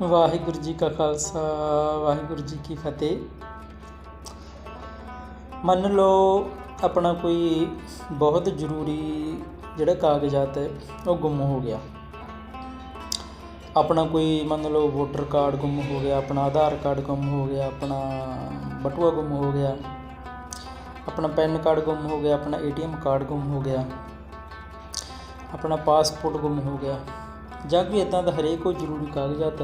ਵਾਹਿਗੁਰੂ ਜੀ ਕਾ ਖਾਲਸਾ, ਵਾਹਿਗੁਰੂ ਜੀ ਕੀ ਫਤਿਹ। ਮੰਨ ਲਓ ਆਪਣਾ ਕੋਈ ਬਹੁਤ ਜ਼ਰੂਰੀ ਜਿਹੜਾ ਕਾਗਜ਼ਾਤ ਹੈ, ਉਹ ਗੁੰਮ ਹੋ ਗਿਆ। ਆਪਣਾ ਕੋਈ ਮੰਨ ਲਓ ਵੋਟਰ ਕਾਰਡ ਗੁੰਮ ਹੋ ਗਿਆ, ਆਪਣਾ ਆਧਾਰ ਕਾਰਡ ਗੁੰਮ ਹੋ ਗਿਆ, ਆਪਣਾ ਬਟੂਆ ਗੁੰਮ ਹੋ ਗਿਆ, ਆਪਣਾ ਪੈਨ ਕਾਰਡ ਗੁੰਮ ਹੋ ਗਿਆ, ਆਪਣਾ ਏਟੀਐਮ ਕਾਰਡ ਗੁੰਮ ਹੋ ਗਿਆ, ਆਪਣਾ ਪਾਸਪੋਰਟ ਗੁੰਮ ਹੋ ਗਿਆ। ਜਾਂ ਕੋਈ ਇਦਾਂ ਦਾ ਹਰੇਕ ਕੋਈ ਜ਼ਰੂਰੀ ਕਾਗਜ਼ਾਤ,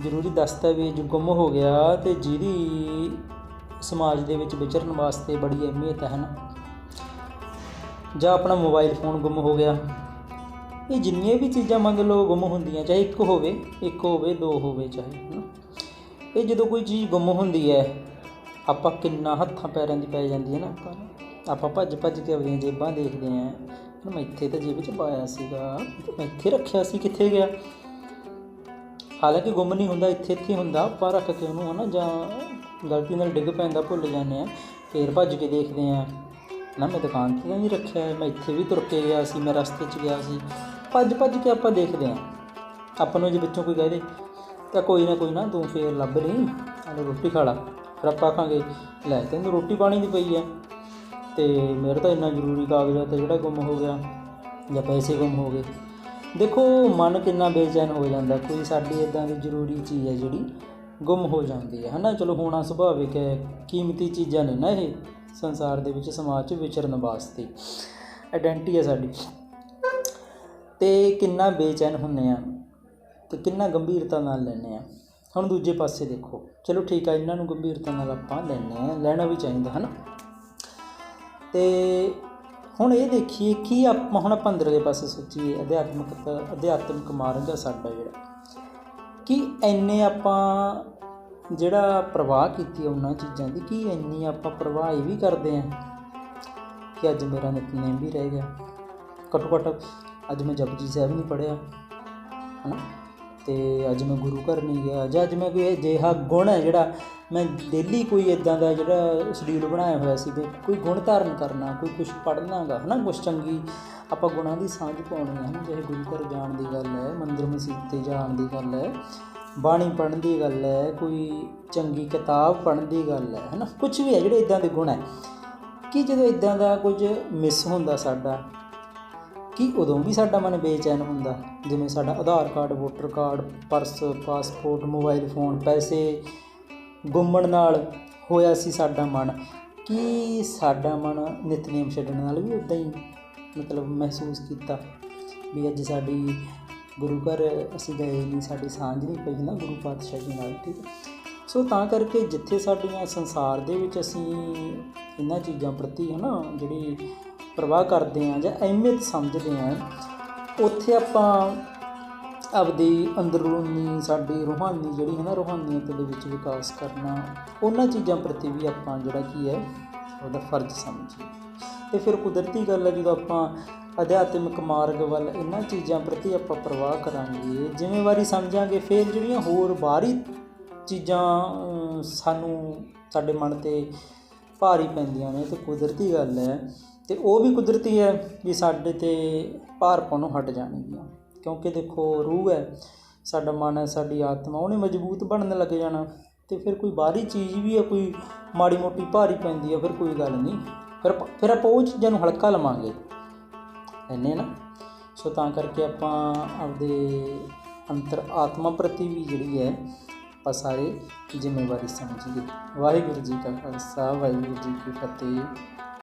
ਜ਼ਰੂਰੀ ਦਸਤਾਵੇਜ਼ ਗੁੰਮ ਹੋ ਗਿਆ ਤੇ ਜਿਹਦੀ ਸਮਾਜ ਦੇ ਵਿੱਚ ਵਿਚਰਨ ਵਾਸਤੇ ਬੜੀ ਅਹਿਮੀਅਤ ਹੈ ਨਾ ਜਾਂ ਆਪਣਾ ਮੋਬਾਈਲ ਫੋਨ ਗੁੰਮ ਹੋ ਗਿਆ। ਇਹ ਜਿੰਨੀਆਂ ਵੀ ਚੀਜ਼ਾਂ ਮੰਗ ਲਓ ਗੁੰਮ ਹੁੰਦੀਆਂ, ਚਾਹੇ ਇੱਕ ਹੋਵੇ ਇੱਕ ਹੋਵੇ, ਦੋ ਹੋਵੇ ਚਾਹੇ ਇਹ ਜਦੋਂ ਕੋਈ ਚੀਜ਼ ਗੁੰਮ ਹੁੰਦੀ ਹੈ, ਆਪਾਂ ਕਿੰਨਾ ਹੱਥਾਂ ਪੈਰਾਂ ਦੀ ਪੈ ਜਾਂਦੀ ਹੈ ਨਾ ਆਪਾਂ। ਨੂੰ। ਆਪਾਂ ਭੱਜ ਭੱਜ ਕੇ ਆਪਣੀਆਂ ਜੇਬਾਂ ਦੇਖਦੇ ਆਂ ਹੁਣ ਮੈਂ ਇੱਥੇ ਤਾਂ ਜੇਬ 'ਚ ਪਾਇਆ ਸੀਗਾ। ਮੈਂ ਇੱਥੇ ਰੱਖਿਆ ਸੀ, ਕਿੱਥੇ ਗਿਆ? ਹਾਲਾਂਕਿ ਗੁੰਮ ਨਹੀਂ ਹੁੰਦਾ, ਇੱਥੇ ਇੱਥੇ ਹੁੰਦਾ ਪਰ ਰੱਖ ਕੇ ਉਹਨੂੰ ਹਨਾ ਜਾਂ ਗਲਤੀ ਨਾਲ ਡਿੱਗ ਪੈਂਦਾ ਭੁੱਲ ਜਾਂਦੇ ਆ ਫੇਰ ਭੱਜ ਕੇ ਦੇਖਦੇ ਆ ਨਾ, ਮੈਂ ਦੁਕਾਨ ਤੇ ਤਾਂ ਨਹੀਂ ਰੱਖਿਆ, ਮੈਂ ਇੱਥੇ ਵੀ ਤੁਰ ਕੇ ਗਿਆ ਸੀ, ਮੈਂ ਰਸਤੇ 'ਚ ਗਿਆ ਸੀ। ਭੱਜ ਭੱਜ ਕੇ ਆਪਾਂ ਦੇਖਦੇ ਆ ਆਪਾਂ ਨੂੰ ਜੇ ਵਿੱਚੋਂ ਕੋਈ ਕਹੇ ਦੇ ਤਾਂ ਕੋਈ ਨਾ ਕੋਈ ਨਾ, ਤੂੰ ਫੇਰ ਲੱਭ ਲਈ ਆਲੇ ਰੋਟੀ ਖਾ ਲਾ। ਫਿਰ ਆਪਾਂ ਆਖਾਂਗੇ, ਲੈ, ਤੈਨੂੰ ਰੋਟੀ ਪਾਣੀ ਦੀ ਪਈ ਆ। ਤੇ ਮੇਰਾ ਤਾਂ ਇੰਨਾ ਜ਼ਰੂਰੀ ਕਾਗਜ਼ਾਤ ਹੈ ਜਿਹੜਾ ਗੁੰਮ ਹੋ ਗਿਆ ਜਾਂ ਪੈਸੇ ਗੁੰਮ ਹੋ ਗਏ। ਦੇਖੋ, ਮਨ ਕਿੰਨਾ ਬੇਚੈਨ ਹੋ ਜਾਂਦਾ। ਕੋਈ ਸਾਡੀ ਇਦਾਂ ਦੀ ਜ਼ਰੂਰੀ ਚੀਜ਼ ਹੈ ਜਿਹੜੀ ਗੁੰਮ ਹੋ ਜਾਂਦੀ ਹੈ। ਹਨਾ? ਚਲੋ, ਹੋਣਾ ਸੁਭਾਵਿਕ ਹੈ। ਕੀਮਤੀ ਚੀਜ਼ਾਂ ਨੇ ਨਾ ਇਹ ਸੰਸਾਰ ਦੇ ਵਿੱਚ, ਸਮਾਜ 'ਚ ਵਿਚਰਨ ਵਾਸਤੇ। ਆਇਡੈਂਟੀ ਹੈ ਸਾਡੀ। ਤੇ ਕਿੰਨਾ ਬੇਚੈਨ ਹੁੰਨੇ ਆ ਤੇ ਕਿੰਨਾ ਗੰਭੀਰਤਾ ਨਾਲ ਲੈਂਦੇ ਆ ਹੁਣ ਦੂਜੇ ਪਾਸੇ ਦੇਖੋ। ਚਲੋ, ਠੀਕ ਆ, ਇਹਨਾਂ ਨੂੰ ਗੰਭੀਰਤਾ ਨਾਲ ਆਪਾਂ ਲੈਂਦੇ ਆ ਲੈਣਾ ਵੀ ਚਾਹੀਦਾ, ਹਨਾ? ਤੇ ਹੁਣ ਇਹ ਦੇਖੀਏ ਕੀ ਆਪਾਂ, ਹੁਣ ਆਪਾਂ ਅੰਦਰਲੇ ਪਾਸੇ ਸੋਚੀਏ, ਅਧਿਆਤਮਿਕ ਅਧਿਆਤਮਿਕ ਮਾਰਗ ਆ ਸਾਡਾ ਜਿਹੜਾ। ਕਿ ਐਨੇ ਆਪਾਂ ਜਿਹੜਾ ਪ੍ਰਵਾਹ ਕੀਤੀ ਉਹਨਾਂ ਚੀਜ਼ਾਂ ਦੀ, ਕੀ ਇੰਨੀ ਆਪਾਂ ਪ੍ਰਵਾਹ ਇਹ ਵੀ ਕਰਦੇ ਆ ਕਿ ਅੱਜ ਮੇਰਾ ਨਿਤਨੇਮ ਵੀ ਰਹਿ ਗਿਆ। ਘੱਟੋ ਘੱਟ ਅੱਜ ਮੈਂ ਜਪਜੀ ਸਾਹਿਬ ਨਹੀਂ ਪੜਿਆ ਹਨਾ? ਤੇ ਅੱਜ ਮੈਂ ਗੁਰੂ ਘਰ ਨਹੀਂ ਗਿਆ। ਜਾਂ ਅੱਜ ਮੈਂ ਕੋਈ ਅਜਿਹਾ ਗੁਣ ਹੈ ਜਿਹੜਾ ਮੈਂ ਡੇਲੀ ਕੋਈ ਇਦਾਂ ਦਾ ਜਿਹੜਾ ਸ਼ਡਿਊਲ ਬਣਾਇਆ ਹੋਇਆ ਸੀ ਵੀ ਕੋਈ ਗੁਣ ਧਾਰਨ ਕਰਨਾ, ਕੋਈ ਕੁਝ ਪੜ੍ਹਨਾਗਾ, ਹਨਾ ਕੁਝ ਚੰਗੀ ਆਪਾਂ ਗੁਣਾਂ ਦੀ ਸਾਂਝ ਪਾਉਣੀ ਹੈ ਹਨਾ, ਚਾਹੇ ਗੁਰੂ ਘਰ ਜਾਣ ਦੀ ਗੱਲ ਹੈ, ਮੰਦਿਰ ਮਸਜਿਦ ਤੇ ਜਾਣ ਦੀ ਗੱਲ ਹੈ, ਬਾਣੀ ਪੜ੍ਹਨ ਦੀ ਗੱਲ ਹੈ, ਕੋਈ ਚੰਗੀ ਕਿਤਾਬ ਪੜ੍ਹਨ ਦੀ ਗੱਲ ਹੈ, ਹਨਾ ਕੁਝ ਵੀ ਹੈ ਜਿਹੜੇ ਇਦਾਂ ਦੇ ਗੁਣ ਹੈ। ਕਿ ਜਦੋਂ ਇਦਾਂ ਦਾ ਕੁਝ ਮਿਸ ਹੁੰਦਾ ਸਾਡਾ ਕਿ ਉਦੋਂ ਵੀ ਸਾਡਾ ਮਨ ਬੇਚੈਨ ਹੁੰਦਾ। ਜਿਵੇਂ ਸਾਡਾ Aadhaar card, voter card, purse, passport, mobile phone, ਪੈਸੇ ਗੁੰਮਣ ਨਾਲ ਹੋਇਆ ਸੀ ਸਾਡਾ ਮਨ। ਕੀ ਸਾਡਾ ਮਨ ਨਿਤਨੇਮ ਛੱਡਣ ਨਾਲ ਵੀ ਉਦਾਂ ਹੀ ਮਤਲਬ ਮਹਿਸੂਸ ਕੀਤਾ? ਵੀ ਅੱਜ ਸਾਡੀ ਗੁਰੂ ਘਰ ਅਸੀਂ ਗਏ ਨਹੀਂ, ਸਾਡੀ ਸਾਂਝ ਨਹੀਂ ਪਈ ਨਾ ਗੁਰੂ ਪਾਤਸ਼ਾਹ ਜੀ ਨਾਲ, ਠੀਕ ਹੈ? ਸੋ ਤਾਂ ਕਰਕੇ ਜਿੱਥੇ ਸਾਡੀਆਂ ਸੰਸਾਰ ਦੇ ਵਿੱਚ ਅਸੀਂ ਇਹਨਾਂ ਚੀਜ਼ਾਂ ਪ੍ਰਤੀ ਹਨਾ, ਜਿਹੜੀ ਪ੍ਰਵਾਹ ਕਰਦੇ ਹਾਂ ਜਾਂ ਅਹਿਮੀਅਤ ਸਮਝਦੇ ਹਾਂ, ਉੱਥੇ ਆਪਾਂ ਆਪਦੀ ਅੰਦਰੂਨੀ ਸਾਡੀ ਰੂਹਾਨੀ ਜਿਹੜੀ ਹੈ ਨਾ, ਰੂਹਾਨੀਅਤ ਦੇ ਵਿੱਚ ਵਿਕਾਸ ਕਰਨਾ, ਉਹਨਾਂ ਚੀਜ਼ਾਂ ਪ੍ਰਤੀ ਵੀ ਆਪਾਂ ਜਿਹੜਾ ਕੀ ਹੈ, ਉਹਦਾ ਫਰਜ਼ ਸਮਝੀਏ। ਤੇ ਫਿਰ ਕੁਦਰਤੀ ਗੱਲ ਹੈ, ਜਦੋਂ ਆਪਾਂ ਅਧਿਆਤਮਿਕ ਮਾਰਗ ਵੱਲ ਇਹਨਾਂ ਚੀਜ਼ਾਂ ਪ੍ਰਤੀ ਆਪਾਂ ਪ੍ਰਵਾਹ ਕਰਾਂਗੇ ਜ਼ਿੰਮੇਵਾਰੀ ਸਮਝਾਂਗੇ, ਫਿਰ ਜਿਹੜੀਆਂ ਹੋਰ ਬਾਹਰੀ ਚੀਜ਼ਾਂ ਸਾਨੂੰ ਸਾਡੇ ਮਨ ਤੇ ਭਾਰੀ ਪੈਂਦੀਆਂ ਨੇ ਤੇ ਕੁਦਰਤੀ ਗੱਲ ਹੈ ਤੇ ਉਹ ਵੀ ਕੁਦਰਤੀ ਹੈ ਵੀ ਸਾਡੇ ਤੇ ਭਾਰ ਪਾਉਣੋਂ ਹਟ ਜਾਣਗੀਆਂ। ਕਿਉਂਕਿ ਦੇਖੋ ਰੂਹ ਹੈ, ਸਾਡਾ ਮਨ ਹੈ, ਸਾਡੀ ਆਤਮਾ, ਉਹਨੇ ਮਜ਼ਬੂਤ ਬਣਨ ਲੱਗ ਜਾਣਾ ਤੇ ਫਿਰ ਕੋਈ ਬਾਹਰੀ ਚੀਜ਼ ਵੀ ਹੈ, ਕੋਈ ਮਾੜੀ ਮੋਟੀ ਭਾਰੀ ਪੈਂਦੀ ਹੈ, ਫਿਰ ਕੋਈ ਗੱਲ ਨਹੀਂ। ਫਿਰ ਫਿਰ ਆਪਾਂ ਉਹ ਚੀਜ਼ਾਂ ਨੂੰ ਹਲਕਾ ਲਵਾਂਗੇ। ਇੰਨੇ ਨਾ? ਸੋ ਤਾਂ ਕਰਕੇ ਆਪਾਂ ਆਪਦੇ ਅੰਤਰ ਆਤਮਾ ਪ੍ਰਤੀ ਵੀ ਜਿਹੜੀ ਹੈ ਆਪਾਂ ਸਾਰੇ ਜ਼ਿੰਮੇਵਾਰੀ ਸਮਝੀਏ। ਵਾਹਿਗੁਰੂ ਜੀ ਕਾ ਖਾਲਸਾ ਵਾਹਿਗੁਰੂ ਜੀ ਕੀ ਫਤਿਹ।